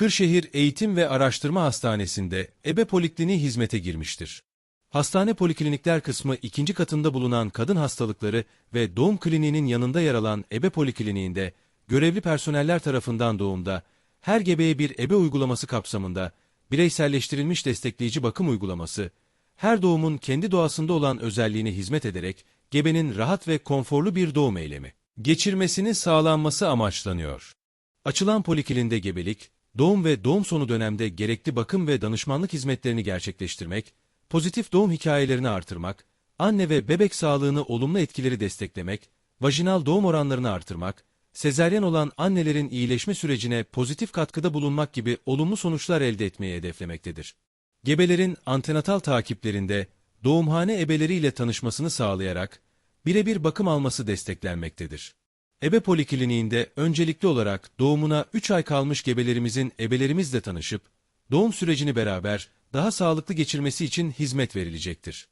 Kırşehir Eğitim ve Araştırma Hastanesi'nde ebe polikliniği hizmete girmiştir. Hastane poliklinikler kısmı ikinci katında bulunan kadın hastalıkları ve doğum kliniğinin yanında yer alan ebe polikliniğinde görevli personeller tarafından doğumda her gebeye bir ebe uygulaması kapsamında bireyselleştirilmiş destekleyici bakım uygulaması, her doğumun kendi doğasında olan özelliğine hizmet ederek gebenin rahat ve konforlu bir doğum eylemi geçirmesinin sağlanması amaçlanıyor. Açılan polikilinde gebelik, doğum ve doğum sonu dönemde gerekli bakım ve danışmanlık hizmetlerini gerçekleştirmek, pozitif doğum hikayelerini artırmak, anne ve bebek sağlığını olumlu etkileri desteklemek, vajinal doğum oranlarını artırmak, sezeryen olan annelerin iyileşme sürecine pozitif katkıda bulunmak gibi olumlu sonuçlar elde etmeyi hedeflemektedir. Gebelerin antenatal takiplerinde doğumhane ebeleriyle tanışmasını sağlayarak birebir bakım alması desteklenmektedir. Ebe polikliniğinde öncelikli olarak doğumuna 3 ay kalmış gebelerimizin ebelerimizle tanışıp, doğum sürecini beraber daha sağlıklı geçirmesi için hizmet verilecektir.